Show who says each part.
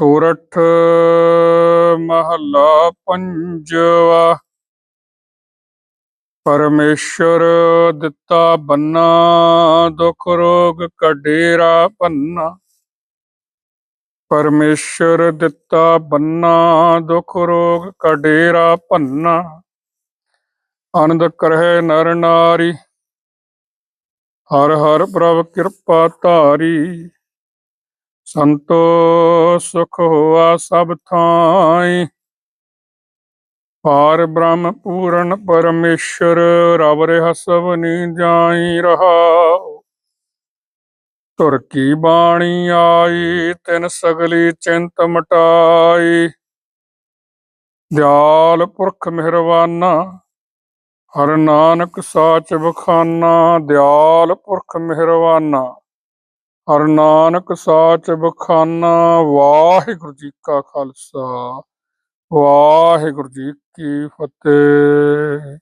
Speaker 1: ਸੋਰਠ ਮਹੱਲਾ ਪੰਜਵਾ। ਪਰਮੇਸ਼ਰ ਦਿੱਤਾ ਬੰਨਾ, ਦੁਖ ਰੋਗ ਕਡੇਰਾ ਪੰਨਾ ਪਰਮੇਸ਼ਰ ਦਿੱਤਾ ਬੰਨਾ, ਦੁਖ ਰੋਗ ਕਡੇਰਾ ਭੰਨਾ। ਆਨੰਦ ਕਰਹਿ ਨਰ ਨਾਰੀ, ਹਰ ਹਰ ਪ੍ਰਭ ਕਿਰਪਾ ਧਾਰੀ। ਸੰਤੋ ਸੁਖ ਹੋਆ ਸਭ ਥਾਈ। ਪਾਰ ਬ੍ਰਹਮ ਪੂਰਨ ਪਰਮੇਸ਼ਰ ਰਬ ਰਹਿ ਸਭ ਨੀ ਜਾਈ ਰਹਾਉ। ਤੁਰ ਕੀ ਬਾਣੀ ਆਈ, ਤਿਨ ਸਗਲੀ ਚਿੰਤ ਮਟਾਈ। ਦਿਆਲ ਪੁਰਖ ਮਿਹਰਵਾਨਾ ਹਰ ਨਾਨਕ ਸਾਚ ਬਖਾਨਾ ਦਿਆਲ ਪੁਰਖ ਮਿਹਰਵਾਨਾ ਹਰ ਨਾਨਕ ਸਾਚ ਬਖਾਨਾ ਵਾਹਿਗੁਰੂ ਜੀ ਕਾ ਖਾਲਸਾ ਵਾਹਿਗੁਰੂ ਜੀ ਕੀ ਫਤਿਹ।